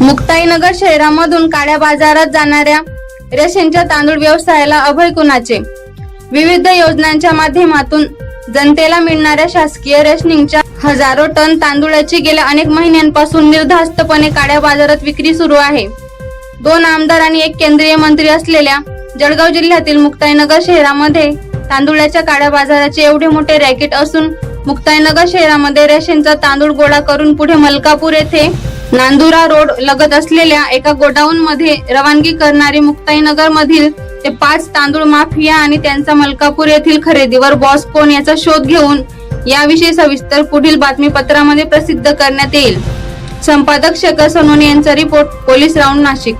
मुक्ताईनगर शहरामधून काळ्या बाजारात जाणाऱ्या रेशनच्या तांदूळ व्यवसायाला अभय कुणाचे? विविध योजनांच्या माध्यमातून जनतेला मिळणाऱ्या शासकीय रेशनिंगच्या हजारो टन तांदूळाची गेल्या अनेक महिन्यांपासून निर्धास्तपणे काळ्या बाजारात विक्री सुरू आहे. दोन आमदार आणि एक केंद्रीय मंत्री असलेल्या जळगाव जिल्ह्यातील मुक्ताईनगर शहरामध्ये तांदूळाच्या काळ्या बाजाराचे एवढे मोठे रॅकेट असून मुक्ताईनगर शहरामध्ये रेशनचा तांदूळ गोळा करून पुढे मलकापूर येथे नांदुरा रोड लगत असलेल्या एका गोडाऊन मध्ये रवानगी करणारी मुक्ताईनगर मधील ते पाच तांदूळ माफिया आणि त्यांचा मलकापूर येथील खरेदीवर बॉस कोण याचा शोध घेऊन याविषयी सविस्तर पुढील बातमीपत्रामध्ये प्रसिद्ध करण्यात येईल. संपादक शेखर सोनोने यांचा रिपोर्ट पोलीस राऊंड नाशिक.